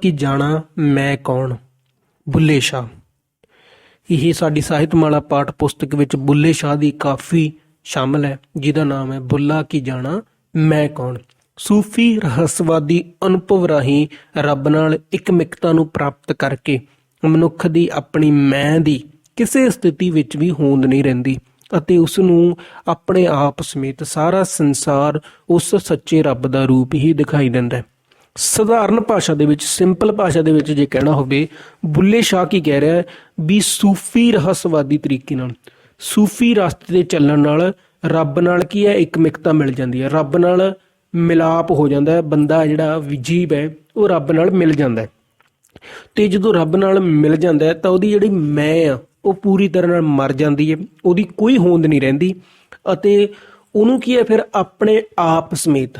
ਕੀ ਜਾਣਾ, ਮੈਂ ਕੌਣ? ਬੁੱਲੇ ਸ਼ਾਹ। ਇਹ ਸਾਡੀ ਸਾਹਿਤਮਾਲਾ ਪਾਠ ਪੁਸਤਕ ਵਿੱਚ ਬੁੱਲੇ ਸ਼ਾਹ ਦੀ ਕਾਫੀ ਸ਼ਾਮਲ ਹੈ, ਜਿਹਦਾ ਨਾਮ ਹੈ ਬੁੱਲਾ ਕੀ ਜਾਣਾ, ਮੈਂ ਕੌਣ? ਸੂਫੀ ਰਹੱਸਵਾਦੀ ਅਨੁਭਵ ਰਾਹੀਂ ਰੱਬ ਨਾਲ ਇਕਮਿਕਤਾ ਨੂੰ ਪ੍ਰਾਪਤ ਕਰਕੇ ਮਨੁੱਖ ਦੀ ਆਪਣੀ ਮੈਂ ਦੀ ਕਿਸੇ ਸਥਿਤੀ ਵਿੱਚ ਵੀ ਹੋਂਦ ਨਹੀਂ ਰਹਿੰਦੀ ਅਤੇ ਉਸ ਨੂੰ ਆਪਣੇ ਆਪ ਸਮੇਤ ਸਾਰਾ ਸੰਸਾਰ ਉਸ ਸੱਚੇ ਰੱਬ ਦਾ ਰੂਪ ਹੀ ਦਿਖਾਈ ਦਿੰਦਾ ਹੈ। ਸਧਾਰਨ ਭਾਸ਼ਾ ਦੇ ਵਿੱਚ, ਸਿੰਪਲ ਭਾਸ਼ਾ ਦੇ ਵਿੱਚ ਜੇ ਕਹਿਣਾ ਹੋਵੇ, ਬੁੱਲੇ ਸ਼ਾਹ ਕੀ ਕਹਿ ਰਿਹਾ ਹੈ? ਵੀ ਸੂਫੀ ਰਹੱਸਵਾਦੀ ਤਰੀਕੇ ਨਾਲ, ਸੂਫੀ ਰਸਤੇ ਤੇ ਚੱਲਣ ਨਾਲ ਰੱਬ ਨਾਲ ਕੀ ਹੈ? ਇਕਮਿਕਤਾ ਮਿਲ ਜਾਂਦੀ ਹੈ। ਰੱਬ ਨਾਲ ਮਿਲਾਪ ਹੋ ਜਾਂਦਾ ਹੈ। ਬੰਦਾ ਜਿਹੜਾ ਵਿਜੀਬ ਹੈ, ਉਹ ਰੱਬ ਨਾਲ ਮਿਲ ਜਾਂਦਾ ਹੈ। ਤੇ ਜਦੋਂ ਰੱਬ ਨਾਲ ਮਿਲ ਜਾਂਦਾ ਹੈ, ਤਾਂ ਉਹਦੀ ਜਿਹੜੀ ਮੈਂ ਆ, ਉਹ ਪੂਰੀ ਤਰ੍ਹਾਂ ਨਾਲ ਮਰ ਜਾਂਦੀ ਹੈ। ਉਹਦੀ ਕੋਈ ਹੋਂਦ ਨਹੀਂ ਰਹਿੰਦੀ। ਅਤੇ ਉਹਨੂੰ ਕੀ ਹੈ? ਫਿਰ ਆਪਣੇ ਆਪ ਸਮੇਤ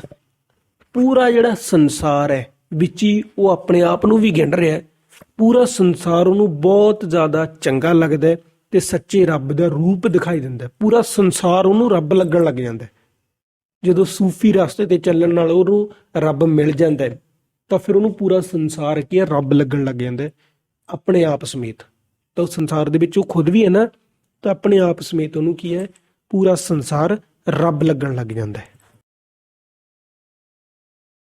ਪੂਰਾ ਜਿਹੜਾ ਸੰਸਾਰ ਹੈ, ਵਿੱਚ ਹੀ ਉਹ ਆਪਣੇ ਆਪ ਨੂੰ ਵੀ ਗਿਣ ਰਿਹਾ ਹੈ। ਪੂਰਾ ਸੰਸਾਰ ਉਹਨੂੰ ਬਹੁਤ ਜ਼ਿਆਦਾ ਚੰਗਾ ਲੱਗਦਾ ਹੈ ਤੇ ਸੱਚੇ ਰੱਬ ਦਾ ਰੂਪ ਦਿਖਾਈ ਦਿੰਦਾ ਹੈ। ਪੂਰਾ ਸੰਸਾਰ ਉਹਨੂੰ ਰੱਬ ਲੱਗਣ ਲੱਗ ਜਾਂਦਾ ਹੈ। ਜਦੋਂ ਸੂਫੀ ਰਸਤੇ ਤੇ ਚੱਲਣ ਨਾਲ ਉਹਨੂੰ ਰੱਬ ਮਿਲ ਜਾਂਦਾ ਹੈ, ਤਾਂ ਫਿਰ ਉਹਨੂੰ ਪੂਰਾ ਸੰਸਾਰ ਕੀ ਹੈ, ਰੱਬ ਲੱਗਣ ਲੱਗ ਜਾਂਦਾ ਹੈ ਆਪਣੇ ਆਪ ਸਮੇਤ। ਤਾਂ ਉਸ ਸੰਸਾਰ ਦੇ ਵਿੱਚ ਉਹ ਖੁਦ ਵੀ ਹੈ ਨਾ, ਤਾਂ ਆਪਣੇ ਆਪ ਸਮੇਤ ਉਹਨੂੰ ਕੀ ਹੈ, ਪੂਰਾ ਸੰਸਾਰ ਰੱਬ ਲੱਗਣ ਲੱਗ ਜਾਂਦਾ ਹੈ।